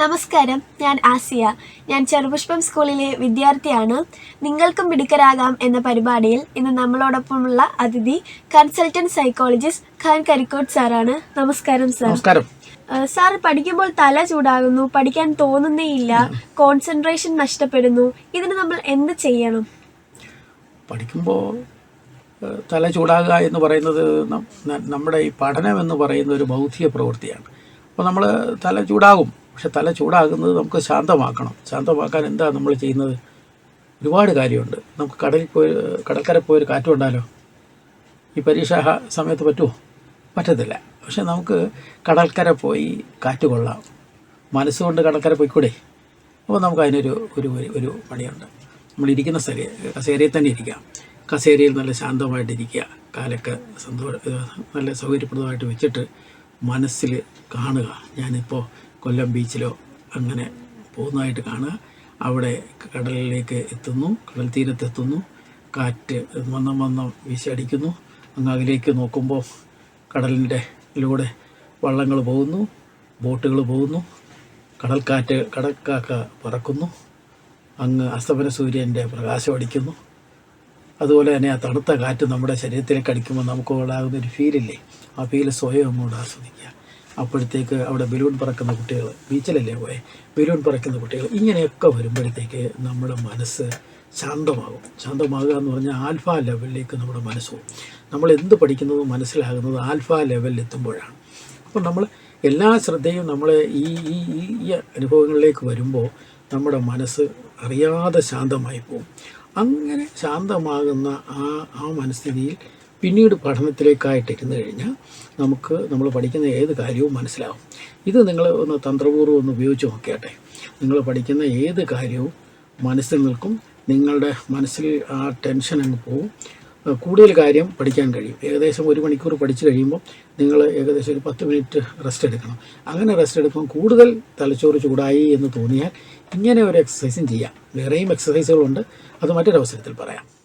നമസ്കാരം. ഞാൻ ആസിയ. ഞാൻ ചെറുപുഷ്പം സ്കൂളിലെ വിദ്യാർത്ഥിയാണ്. നിങ്ങൾക്കും മിടുക്കരാകാം എന്ന പരിപാടിയിൽ ഇന്ന് നമ്മളോടൊപ്പമുള്ള അതിഥി കൺസൾട്ടന്റ് സൈക്കോളജിസ്റ്റ് ഖാൻ കരിക്കോട്ട് സാറാണ്. നമസ്കാരം സാർ. നമസ്കാരം. സാർ പഠിക്കുമ്പോൾ തല ചൂടാകുന്നു പഠിക്കാൻ തോന്നുന്നേ ഇല്ല കോൺസെൻട്രേഷൻ നഷ്ടപ്പെടുന്നു. ഇതിന് നമ്മൾ എന്ത് ചെയ്യണം? പഠിക്കുമ്പോൾ തല ചൂടാകുക എന്ന് പറയുന്നത് നമ്മുടെ ഈ പഠനം എന്ന് പറയുന്ന ഒരു ബൗദ്ധിക പ്രവൃത്തിയാണ്. അപ്പോൾ നമ്മൾ തല ചൂടാകും. പക്ഷെ തല ചൂടാകുന്നത് നമുക്ക് ശാന്തമാക്കണം. ശാന്തമാക്കാൻ എന്താ നമ്മൾ ചെയ്യുന്നത്? ഒരുപാട് കാര്യമുണ്ട്. നമുക്ക് കടലിൽ പോയി കടൽക്കര പോയൊരു കാറ്റ് ഉണ്ടാലോ ഈ പരീക്ഷ സമയത്ത് പറ്റുമോ? പറ്റത്തില്ല. പക്ഷെ നമുക്ക് കടൽക്കര പോയി കാറ്റ് കൊള്ളാം. മനസ്സുകൊണ്ട് കടൽക്കര പോയിക്കൂടെ? അപ്പോൾ നമുക്ക് അതിനൊരു ഒരു- ഒരു പണിയുണ്ട്. നമ്മളിരിക്കുന്ന സ്ഥല കസേരയിൽ തന്നെ ഇരിക്കാം. കസേരയിൽ നല്ല ശാന്തമായിട്ടിരിക്കുക കാലൊക്കെ സന്തോഷ നല്ല സൗകര്യപ്രദമായിട്ട് വെച്ചിട്ട് മനസ്സിൽ കാണുക. ഞാനിപ്പോൾ കൊല്ലം ബീച്ചിലോ അങ്ങനെ പോകുന്നതായിട്ട് കാണുക. അവിടെ കടലിലേക്ക് എത്തുന്നു കടൽ തീരത്തെത്തുന്നു. കാറ്റ് വന്നം വന്നം വീശടിക്കുന്നു. അങ്ങ് അതിലേക്ക് നോക്കുമ്പോൾ കടലിന്റെ ലൂടെ വള്ളങ്ങൾ പോകുന്നു ബോട്ടുകൾ പോകുന്നു. കടൽക്കാറ്റ് കടൽക്കാക്ക പറക്കുന്നു. അങ്ങ് അസ്തമന സൂര്യന്റെ പ്രകാശം അടിക്കുന്നു. അതുപോലെ തന്നെ ആ തണുത്ത കാറ്റ് നമ്മുടെ ശരീരത്തിലേക്ക് അടിക്കുമ്പോൾ നമുക്ക് ഉണ്ടാകുന്ന ഒരു ഫീലില്ലേ ആ ഫീൽ സ്വയം അങ്ങോട്ട് ആസ്വദിക്കുക. അപ്പോഴത്തേക്ക് അവിടെ ബലൂൺ പറക്കുന്ന കുട്ടികൾ ബീച്ചിലല്ലേ പോയെ? ബലൂൺ പറക്കുന്ന കുട്ടികൾ ഇങ്ങനെയൊക്കെ വരുമ്പോഴത്തേക്ക് നമ്മുടെ മനസ്സ് ശാന്തമാകും. ശാന്തമാകുക എന്ന് പറഞ്ഞാൽ ആൽഫ ലെവലിലേക്ക് നമ്മുടെ മനസ്സ് പോകും. നമ്മൾ എന്ത് പഠിക്കുന്നതും മനസ്സിലാകുന്നത് ആൽഫ ലെവലിൽ എത്തുമ്പോഴാണ്. അപ്പോൾ നമ്മൾ എല്ലാ ശ്രദ്ധയും നമ്മൾ ഈ ഈ ഈ അനുഭവങ്ങളിലേക്ക് വരുമ്പോൾ നമ്മുടെ മനസ്സ് അറിയാതെ ശാന്തമായി പോകും. അങ്ങനെ ശാന്തമാകുന്ന ആ ആ മനസ്ഥിതിയിൽ പിന്നീട് പഠനത്തിലേക്കായിട്ട് ഇരുന്ന് കഴിഞ്ഞാൽ നമുക്ക് നമ്മൾ പഠിക്കുന്ന ഏത് കാര്യവും മനസ്സിലാവും. ഇത് നിങ്ങൾ ഒന്ന് തന്ത്രപൂർവം ഒന്ന് ഉപയോഗിച്ച് നോക്കിയാട്ടെ. നിങ്ങൾ പഠിക്കുന്ന ഏത് കാര്യവും മനസ്സിൽ നിൽക്കും. നിങ്ങളുടെ മനസ്സിൽ ആ ടെൻഷൻ അങ്ങ് പോവും. കൂടുതൽ കാര്യം പഠിക്കാൻ കഴിയും. ഏകദേശം ഒരു മണിക്കൂർ പഠിച്ചു കഴിയുമ്പോൾ നിങ്ങൾ ഏകദേശം ഒരു പത്ത് മിനിറ്റ് റെസ്റ്റ് എടുക്കണം. അങ്ങനെ റെസ്റ്റ് എടുക്കുമ്പോൾ കൂടുതൽ തലച്ചോറ് ചൂടായി എന്ന് തോന്നിയാൽ ഇങ്ങനെ ഒരു എക്സസൈസും ചെയ്യാം. വേറെയും എക്സസൈസുകളുണ്ട് അത് മറ്റൊരവസരത്തിൽ പറയാം.